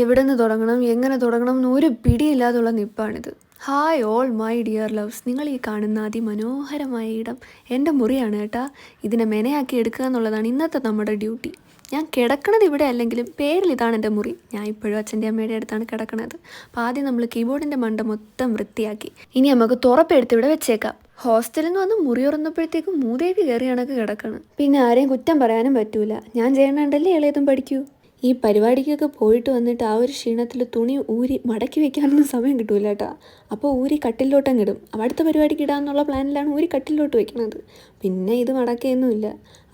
എവിടെ നിന്ന് തുടങ്ങണം എങ്ങനെ തുടങ്ങണം എന്ന് ഒരു പിടിയില്ലാതുള്ള നിപ്പാണിത്. Hi all my dear loves നിങ്ങൾ ഈ കാണുന്ന അതിമനോഹരമായ ഇടം എന്റെ മുറിയാണ് കേട്ടാ. ഇതിനെ മെനയാക്കി എടുക്കുക എന്നുള്ളതാണ് ഇന്നത്തെ നമ്മുടെ ഡ്യൂട്ടി. ഞാൻ കിടക്കണത് ഇവിടെ അല്ലെങ്കിലും പേരിൽ ഇതാണ് എന്റെ മുറി. ഞാൻ ഇപ്പോഴും അച്ഛന്റെ അമ്മയുടെ അടുത്താണ് കിടക്കണത്. അപ്പോൾ ആദ്യം നമ്മൾ കീബോർഡിന്റെ മണ്ട മൊത്തം വൃത്തിയാക്കി. ഇനി നമുക്ക് തുറപ്പെടുത്ത് ഇവിടെ വെച്ചേക്കാം. ഹോസ്റ്റലിൽ നിന്ന് വന്ന് മുറി ഉറന്നപ്പോഴത്തേക്കും മൂതേക്ക് കയറി കണക്ക് കിടക്കണം പിന്നെ ആരെയും കുറ്റം പറയാനും പറ്റൂല. ഞാൻ ചെയ്യണണ്ടല്ലേ ഇളയതും പഠിക്കൂ? ഈ പരിപാടിക്കൊക്കെ പോയിട്ട് വന്നിട്ട് ആ ഒരു ക്ഷീണത്തിൽ തുണി ഊരി മടക്കി വെക്കാനൊന്നും സമയം കിട്ടൂല കേട്ടോ. അപ്പോൾ ഊരി കട്ടിലോട്ടങ്ങ് ഇടും. അപ്പോൾ അടുത്ത പരിപാടിക്ക് ഇടാമെന്നുള്ള പ്ലാനിലാണ് ഊരി കട്ടിലോട്ട് വെക്കുന്നത് പിന്നെ ഇത് മടക്കുകയൊന്നുമില്ല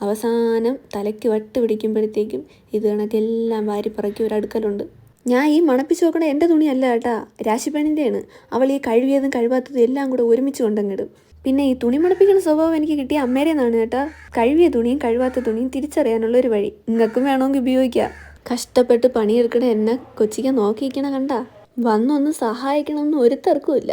അവസാനം തലയ്ക്ക് വട്ട് പിടിക്കുമ്പോഴത്തേക്കും ഇത് കണക്കെല്ലാം വാരിപ്പറക്കി ഒരു അടുക്കലുണ്ട്. ഞാൻ ഈ മണപ്പിച്ച് നോക്കണ എന്റെ തുണിയല്ല കേട്ടാ. രാശിപ്പണിന്റെയാണ് അവൾ ഈ കഴുകിയതും കഴിവാത്തതും എല്ലാം കൂടെ ഒരുമിച്ച് കൊണ്ടങ്ങിടും പിന്നെ ഈ തുണി മണപ്പിക്കുന്ന സ്വഭാവം എനിക്ക് കിട്ടിയ അമ്മേരെ കേട്ടാ. കഴുകിയ തുണിയും കഴിവാത്ത തുണിയും തിരിച്ചറിയാനുള്ള ഒരു വഴി. നിങ്ങൾക്കും വേണമെങ്കിൽ ഉപയോഗിക്കാം. കഷ്ടപ്പെട്ട് പണിയെടുക്കണ എന്നെ കൊച്ചിക്ക് നോക്കിയിരിക്കണ കണ്ട? വന്നൊന്ന് സഹായിക്കണമെന്ന് ഒരു തർക്കമില്ല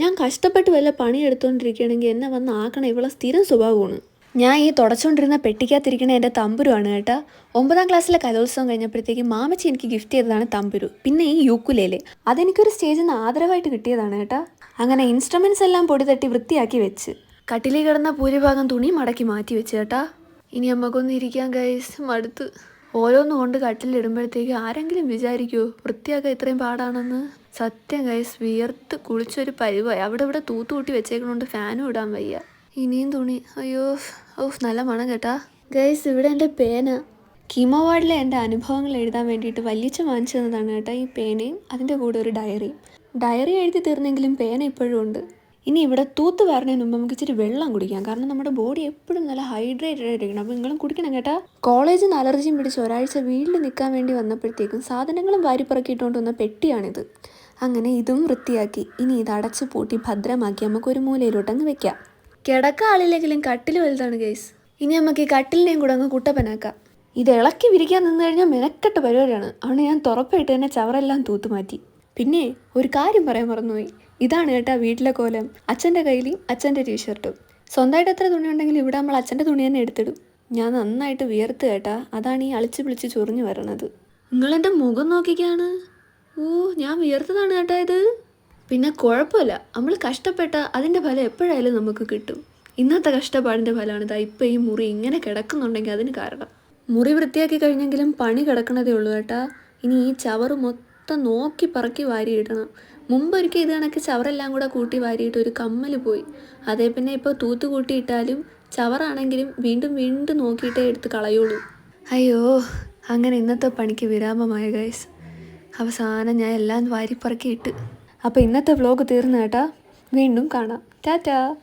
ഞാൻ കഷ്ടപ്പെട്ട് വല്ല പണിയെടുത്തോണ്ടിരിക്കുകയാണെങ്കിൽ എന്നെ വന്ന് ആക്കണ ഇവളെ സ്ഥിരം സ്വഭാവമാണ്. ഞാൻ ഈ തുടച്ചുകൊണ്ടിരുന്ന പെട്ടിക്കകത്തിരിക്കണ എന്റെ തമ്പുരുവാണ് കേട്ടോ. ഒമ്പതാം ക്ലാസ്സിലെ കലോത്സവം കഴിഞ്ഞപ്പോഴത്തേക്ക് മാമച്ചി എനിക്ക് ഗിഫ്റ്റ് ചെയ്തതാണ് തമ്പുരു. പിന്നെ ഈ യൂക്കുലേൽ. അതെനിക്കൊരു സ്റ്റേജിൽ നിന്ന് ആദരവായിട്ട് കിട്ടിയതാണ് കേട്ടാ. അങ്ങനെ ഇൻസ്ട്രുമെന്റ്സ് എല്ലാം പൊടി തട്ടി വൃത്തിയാക്കി വെച്ച്. കട്ടിലിൽ കിടന്ന ഭൂരിഭാഗം തുണി മടക്കി മാറ്റി വെച്ച് കേട്ടാ. ഇനി നമുക്കൊന്ന് ഇരിക്കാൻ ഗൈസ് മടുത്ത്. ഓരോന്നും കൊണ്ട് കട്ടിലിടുമ്പോഴത്തേക്ക് ആരെങ്കിലും വിചാരിക്കുമോ വൃത്തിയാക്കാൻ ഇത്രയും പാടാണെന്ന്? സത്യം ഗൈസ് വിയർത്ത് കുളിച്ചൊരു പരിവായി. അവിടെ ഇവിടെ തൂത്തുകൂട്ടി വെച്ചേക്കണോണ്ട്. ഫാനും ഇടാൻ വയ്യ. ഇനിയും തുണി. അയ്യോ ഓഫ് നല്ല മണം കേട്ടാ. ഗൈസ് ഇവിടെ എന്റെ പേന. കീമോ വാർഡിലെ എന്റെ അനുഭവങ്ങൾ എഴുതാൻ വേണ്ടിയിട്ട് വല്യച്ഛ വാങ്ങിച്ചു തന്നതാണ് കേട്ടോ ഈ പേനയും അതിന്റെ കൂടെ ഒരു ഡയറിയും ഡയറി എഴുതി തീർന്നെങ്കിലും പേന ഇപ്പോഴും ഉണ്ട്. ഇനി ഇവിടെ തൂത്ത് വാരണതിന് മുമ്പ് നമുക്ക് ഇച്ചിരി വെള്ളം കുടിക്കാം. കാരണം നമ്മുടെ ബോഡി എപ്പോഴും നല്ല ഹൈഡ്രേറ്റഡ് ആയിട്ടിരിക്കണം അപ്പോൾ നിങ്ങളും കുടിക്കണം കേട്ടാ. കോളേജിൽ നിന്ന് അലർജിയും പിടിച്ച് ഒരാഴ്ച വീട്ടിൽ നിൽക്കാൻ വേണ്ടി വന്നപ്പോഴത്തേക്കും സാധനങ്ങളും വാരിപ്പറക്കിയിട്ടുകൊണ്ട് വന്ന പെട്ടിയാണിത്. അങ്ങനെ ഇതും വൃത്തിയാക്കി. ഇനി ഇത് അടച്ചു പൂട്ടി ഭദ്രമാക്കി നമുക്ക് ഒരു മൂലയിലോട്ടങ്ങ് വെക്കാം. കിടക്ക ആളില്ലെങ്കിലും കട്ടിൽ വലുതാണ് ഗൈസ് ഇനി നമുക്ക് ഈ കട്ടിലിനെയും കൂടെ അങ്ങ് കുട്ടപ്പനാക്കാം. ഇത് ഇളക്കി വിരിക്കാൻ നിന്ന് കഴിഞ്ഞാൽ മെനക്കെട്ട പരിപാടിയാണ്. അവിടെ ഞാൻ തുറപ്പായിട്ട് തന്നെ ചവറെല്ലാം തൂത്തുമാറ്റി പിന്നെ ഒരു കാര്യം പറയാൻ മറന്നുപോയി. ഇതാണ് കേട്ടാ വീട്ടിലെ കോലം. അച്ഛന്റെ കയ്യിലും അച്ഛന്റെ ടീഷർട്ടും. സ്വന്തമായിട്ട് എത്ര തുണി ഉണ്ടെങ്കിൽ ഇവിടെ നമ്മൾ അച്ഛന്റെ തുണി തന്നെ എടുത്തിടും. ഞാൻ നന്നായിട്ട് വിയർത്ത് കേട്ടാ. അതാണ് ഈ അളിച്ച് പിളിച്ച് ചൊറിഞ്ഞു വരണത്. നിങ്ങളെന്റെ മുഖം നോക്കിക്കാണ്? ഓ ഞാൻ വിയർത്തതാണ് കേട്ടാ ഇത്. പിന്നെ കുഴപ്പമില്ല. നമ്മൾ കഷ്ടപ്പെട്ട അതിന്റെ ഫലം എപ്പോഴായാലും നമുക്ക് കിട്ടും. ഇന്നത്തെ കഷ്ടപ്പാടിന്റെ ഫലമാണ് ഇതാ ഇപ്പം ഈ മുറി ഇങ്ങനെ കിടക്കുന്നുണ്ടെങ്കിൽ അതിന് കാരണം. മുറി വൃത്തിയാക്കി കഴിഞ്ഞെങ്കിലും പണി കിടക്കണതേ ഉള്ളൂ കേട്ടാ. ഇനി ഈ ചവറ് മൊത്തം നോക്കി പറക്കി വാരിയിടണം. മുമ്പൊരിക്കൽ ഇത് കണക്ക് ചവറെല്ലാം കൂടെ കൂട്ടി വാരിയിട്ട് ഒരു കമ്മൽ പോയി. അതേ പിന്നെ ഇപ്പോൾ തൂത്ത് കൂട്ടിയിട്ടാലും ചവറാണെങ്കിലും വീണ്ടും വീണ്ടും നോക്കിയിട്ടേ എടുത്ത് കളയുള്ളൂ. അയ്യോ അങ്ങനെ ഇന്നത്തെ പണിക്ക് വിരാമമായ ഗൈസ് അവസാനം ഞാൻ എല്ലാം വാരിപ്പറക്കി ഇട്ട് അപ്പോൾ ഇന്നത്തെ വ്ലോഗ് തീർന്നു കേട്ടാ. വീണ്ടും കാണാം. ടാറ്റാ.